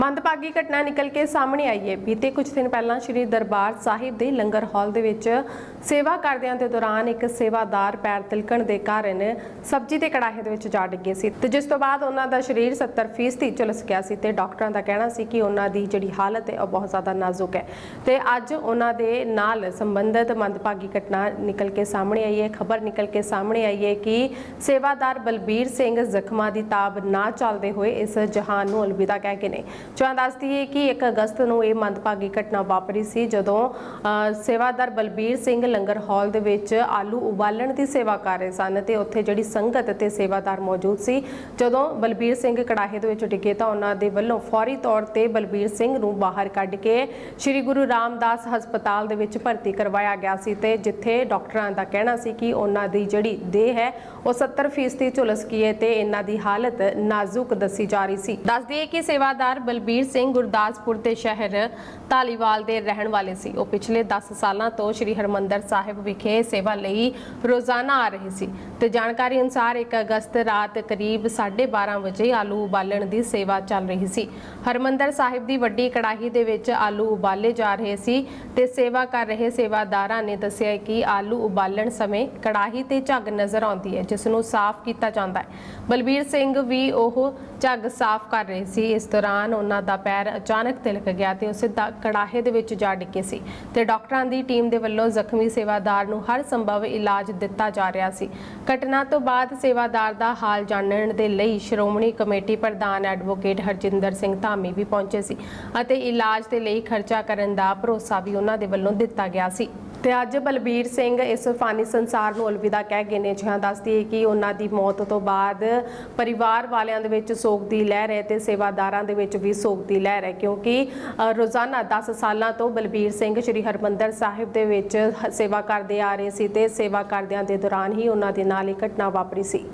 ਮੰਦਭਾਗੀ ਘਟਨਾ ਨਿਕਲ ਕੇ ਸਾਹਮਣੇ ਆਈ ਹੈ। ਬੀਤੇ ਕੁਝ ਦਿਨ ਪਹਿਲਾਂ ਸ੍ਰੀ ਦਰਬਾਰ ਸਾਹਿਬ ਦੇ ਲੰਗਰ ਹਾਲ ਦੇ ਵਿੱਚ ਸੇਵਾ ਕਰਦਿਆਂ ਦੇ ਦੌਰਾਨ ਇੱਕ ਸੇਵਾਦਾਰ ਪੈਰ ਤਿਲਕਣ ਦੇ ਕਾਰਨ ਸਬਜ਼ੀ ਦੇ ਕੜਾਹੇ ਦੇ ਵਿੱਚ ਜਾ ਡਿੱਗੇ ਸੀ ਤੇ ਜਿਸ ਤੋਂ ਬਾਅਦ ਉਹਨਾਂ ਦਾ ਸਰੀਰ 70% ਝੁਲਸ ਗਿਆ ਸੀ ਤੇ ਡਾਕਟਰਾਂ ਦਾ ਕਹਿਣਾ ਸੀ ਕਿ ਉਹਨਾਂ ਦੀ ਜਿਹੜੀ ਹਾਲਤ ਹੈ ਉਹ ਬਹੁਤ ਜ਼ਿਆਦਾ ਨਾਜ਼ੁਕ ਹੈ। ਤੇ ਅੱਜ ਉਹਨਾਂ ਦੇ ਨਾਲ ਸੰਬੰਧਿਤ ਮੰਦਭਾਗੀ ਘਟਨਾ ਨਿਕਲ ਕੇ ਸਾਹਮਣੇ ਆਈ ਹੈ। ਖਬਰ ਨਿਕਲ ਕੇ ਸਾਹਮਣੇ ਆਈ ਹੈ ਕਿ ਸੇਵਾਦਾਰ ਬਲਬੀਰ ਸਿੰਘ ਜ਼ਖਮਾਂ ਦੀ ਤਾਬ ਨਾ ਚੱਲਦੇ ਹੋਏ ਇਸ ਜਹਾਨ ਨੂੰ ਅਲਵਿਦਾ ਕਹਿ ਕੇ ਨੇ। ਚਾਹ ਦੱਸਦੀ ਹੈ ਕਿ 1 ਅਗਸਤ ਨੂੰ ਇਹ ਮੰਦਭਾਗੀ ਘਟਨਾ ਵਾਪਰੀ ਸੀ ਜਦੋਂ ਸੇਵਾਦਾਰ ਬਲਬੀਰ ਸਿੰਘ ਲੰਗਰ ਹਾਲ ਦੇ ਵਿੱਚ ਆਲੂ ਉਬਾਲਣ ਦੀ ਸੇਵਾ ਕਰ ਰਹੇ ਸਨ ਤੇ ਉੱਥੇ ਜਿਹੜੀ ਸੰਗਤ ਤੇ ਸੇਵਾਦਾਰ ਮੌਜੂਦ ਸੀ, ਜਦੋਂ ਬਲਬੀਰ ਸਿੰਘ ਕੜਾਹੇ ਦੇ ਵਿੱਚ ਡਿੱਗੇ ਤਾਂ ਉਹਨਾਂ ਦੇ ਵੱਲੋਂ ਫੌਰੀ ਤੌਰ ਤੇ ਬਲਬੀਰ ਸਿੰਘ ਨੂੰ ਬਾਹਰ ਕੱਢ ਕੇ ਸ੍ਰੀ ਗੁਰੂ ਰਾਮਦਾਸ ਹਸਪਤਾਲ ਦੇ ਵਿੱਚ ਭਰਤੀ ਕਰਵਾਇਆ ਗਿਆ ਸੀ ਤੇ ਜਿੱਥੇ ਡਾਕਟਰਾਂ ਦਾ ਕਹਿਣਾ ਸੀ ਕਿ ਉਹਨਾਂ ਦੀ ਜਿਹੜੀ ਦੇਹ ਹੈ, ਉਹ 70% ਝੁਲਸ ਗਈ ਹੈ ਤੇ ਇਹਨਾਂ ਦੀ ਹਾਲਤ ਨਾਜ਼ੁਕ ਦੱਸੀ ਜਾ ਰਹੀ ਸੀ। ਦੱਸ ਦਈਏ ਕਿ ਸੇਵਾਦਾਰ ਬਲਬੀਰ ਸਿੰਘ ਗੁਰਦਾਸਪੁਰ ਦੇ ਸ਼ਹਿਰ ਧਾਲੀਵਾਲ ਦੇ ਰਹਿਣ ਵਾਲੇ ਸੀ। ਉਹ ਪਿਛਲੇ 10 ਸਾਲਾਂ ਤੋਂ ਸ੍ਰੀ ਹਰਮੰਦਰ ਸਾਹਿਬ ਵਿਖੇ ਸੇਵਾ ਲਈ ਰੋਜ਼ਾਨਾ ਆ ਰਹੇ ਸੀ ਤੇ ਜਾਣਕਾਰੀ ਅਨੁਸਾਰ 1 ਅਗਸਤ ਰਾਤ ਕਰੀਬ 12:30 ਵਜੇ ਆਲੂ ਉਬਾਲਣ ਦੀ ਸੇਵਾ ਚੱਲ ਰਹੀ ਸੀ। ਹਰਮੰਦਰ ਸਾਹਿਬ ਦੀ ਵੱਡੀ ਕੜਾਹੀ ਦੇ ਵਿੱਚ ਆਲੂ ਉਬਾਲੇ ਜਾ ਰਹੇ ਸੀ ਤੇ ਸੇਵਾ ਕਰ ਰਹੇ ਸੇਵਾਦਾਰਾਂ ਨੇ ਦੱਸਿਆ ਕਿ ਆਲੂ ਉਬਾਲਣ ਸਮੇਂ ਕੜਾਹੀ ਤੇ ਝੱਗ ਨਜ਼ਰ ਆਉਂਦੀ ਹੈ, ਜਿਸ ਨੂੰ ਸਾਫ਼ ਕੀਤਾ ਜਾਂਦਾ ਹੈ। ਬਲਬੀਰ ਸਿੰਘ ਵੀ ਉਹ ਝੱਗ ਸਾਫ਼ ਕਰ ਰਹੇ ਸੀ। ਇਸ ਦੌਰਾਨ ਉਹਨਾਂ ਦਾ ਪੈਰ ਅਚਾਨਕ ਤਿਲਕ ਗਿਆ ਤੇ ਉਹ ਸਿੱਧਾ ਕੜਾਹੇ ਦੇ ਵਿੱਚ ਜਾ ਡਿੱਗੇ ਸੀ ਤੇ ਡਾਕਟਰਾਂ ਦੀ ਟੀਮ ਦੇ ਵੱਲੋਂ ਜ਼ਖਮੀ ਸੇਵਾਦਾਰ ਨੂੰ ਹਰ ਸੰਭਵ ਇਲਾਜ ਦਿੱਤਾ ਜਾ ਰਿਹਾ ਸੀ। ਘਟਨਾ ਤੋਂ ਬਾਅਦ ਸੇਵਾਦਾਰ ਦਾ ਹਾਲ ਜਾਣਨ ਦੇ ਲਈ ਸ਼੍ਰੋਮਣੀ ਕਮੇਟੀ ਪ੍ਰਧਾਨ ਐਡਵੋਕੇਟ ਹਰਜਿੰਦਰ ਸਿੰਘ ਧਾਮੀ ਵੀ ਪਹੁੰਚੇ ਸੀ ਅਤੇ ਇਲਾਜ ਦੇ ਲਈ ਖਰਚਾ ਕਰਨ ਦਾ ਭਰੋਸਾ ਵੀ ਉਹਨਾਂ ਦੇ ਵੱਲੋਂ ਦਿੱਤਾ ਗਿਆ ਸੀ। ਤੇ ਅੱਜ ਬਲਬੀਰ ਸਿੰਘ ਇਸ ਫਾਨੀ ਸੰਸਾਰ ਨੂੰ ਅਲਵਿਦਾ ਕਹਿ ਗਏ ਨੇ। ਜਿਹਾਂ ਦੱਸਦੀ ਹੈ ਕਿ ਉਹਨਾਂ ਦੀ ਮੌਤ ਤੋਂ ਬਾਅਦ ਪਰਿਵਾਰ ਵਾਲਿਆਂ ਦੇ ਵਿੱਚ ਸੋਗ ਦੀ ਲਹਿਰ ਹੈ ਤੇ ਸੇਵਾਦਾਰਾਂ ਦੇ ਵਿੱਚ ਵੀ ਸੋਗ ਦੀ ਲਹਿਰ ਹੈ। ਕਿਉਂਕਿ ਰੋਜ਼ਾਨਾ 10 ਸਾਲਾਂ ਤੋਂ ਬਲਬੀਰ ਸਿੰਘ ਸ੍ਰੀ ਹਰਮੰਦਰ ਸਾਹਿਬ ਦੇ ਵਿੱਚ ਸੇਵਾ ਕਰਦੇ ਆ ਰਹੇ ਸੀ ਤੇ ਸੇਵਾ ਕਰਦਿਆਂ ਦੇ ਦੌਰਾਨ ਹੀ ਉਹਨਾਂ ਦੇ ਨਾਲ ਇਹ ਘਟਨਾ ਵਾਪਰੀ ਸੀ।